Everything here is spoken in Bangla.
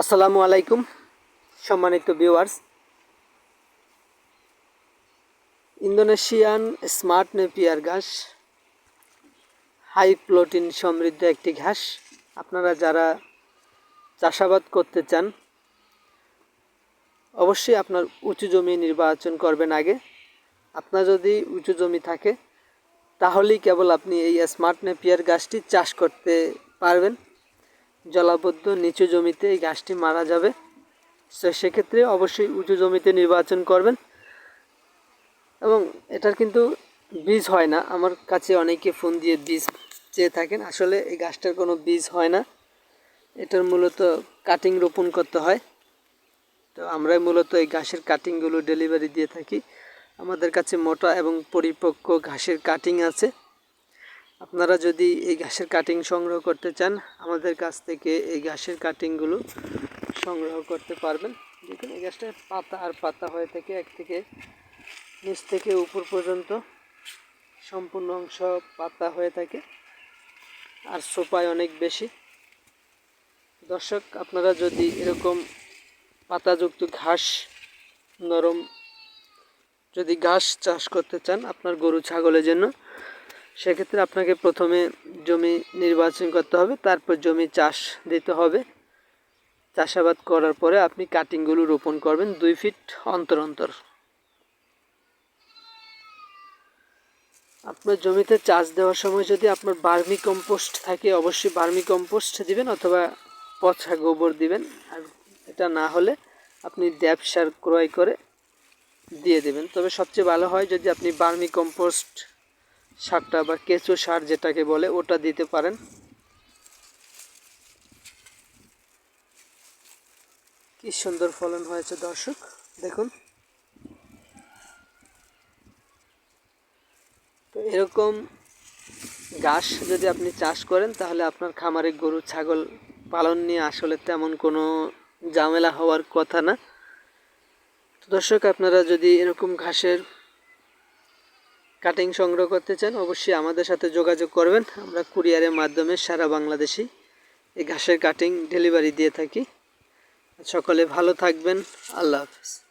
আসসালামু আলাইকুম, সম্মানিত ভিউয়ার্স ইন্দোনেশিয়ান স্মার্ট নেপিয়ার ঘাস, হাই প্রোটিন সমৃদ্ধ একটি ঘাস। আপনারা যারা চাষাবাদ করতে চান, অবশ্যই আপনার উঁচু জমি নির্বাচন করবেন আগে। আপনার যদি উঁচু জমি থাকে, তাহলেই কেবল আপনি এই স্মার্ট নেপিয়ার গাছটি চাষ করতে পারবেন। জলাবদ্ধ নিচু জমিতে এই গাছটি মারা যাবে। তো সেক্ষেত্রে অবশ্যই উঁচু জমিতে নির্বাচন করবেন। এবং এটার কিন্তু বীজ হয় না। আমার কাছে অনেকে ফোন দিয়ে বীজ চেয়ে থাকেন। আসলে এই গাছটার কোনো বীজ হয় না। এটার মূলত কাটিং রোপণ করতে হয়। তো আমরাই মূলত এই ঘাসের কাটিংগুলো ডেলিভারি দিয়ে থাকি। আমাদের কাছে মোটা এবং পরিপক্ক ঘাসের কাটিং আছে। আপনারা যদি এই ঘাসের কাটিং সংগ্রহ করতে চান, আমাদের কাছ থেকে এই ঘাসের কাটিংগুলো সংগ্রহ করতে পারবেন। দেখুন, এই গাছটা পাতা আর পাতা হয়ে থাকে এক থেকে নিচ থেকে উপর পর্যন্ত সম্পূর্ণ অংশ পাতা হয়ে থাকে আর সোপায় অনেক বেশি। দর্শক, আপনারা যদি এরকম পাতাযুক্ত ঘাস নরম যদি ঘাস চাষ করতে চান আপনার গরু ছাগলের জন্য সেক্ষেত্রে আপনাকে প্রথমে জমি নির্বাচন করতে হবে, তারপর জমি চাষ দিতে হবে। চাষাবাদ করার পরে আপনি কাটিংগুলো রোপণ করবেন দুই ফিট অন্তর অন্তর। আপনার জমিতে চাষ দেওয়ার সময় যদি আপনার বার্মি কম্পোস্ট থাকে, অবশ্যই বার্মি কম্পোস্ট দিবেন অথবা পচা গোবর দিবেন। আর এটা না হলে আপনি ড্যাপ সার ক্রয় করে দিয়ে দেবেন। তবে সবচেয়ে ভালো হয় যদি আপনি বার্মি কম্পোস্ট সারটা বা কেঁচো সার যেটাকে বলে, ওটা দিতে পারেন। কি সুন্দর ফলন হয়েছে দর্শক, দেখুন। তো এরকম ঘাস যদি আপনি চাষ করেন, তাহলে আপনার খামারে গরু, ছাগল পালন নিয়ে আসলে তেমন কোনো ঝামেলা হওয়ার কথা না। তো দর্শক, আপনারা যদি এরকম ঘাসের কাটিং সংগ্রহ করতে চান, অবশ্যই আমাদের সাথে যোগাযোগ করবেন। আমরা কুরিয়ারের মাধ্যমে সারা বাংলাদেশে এই ঘাসের কাটিং ডেলিভারি দিয়ে থাকি। সকলে ভালো থাকবেন। আল্লাহ হাফিজ।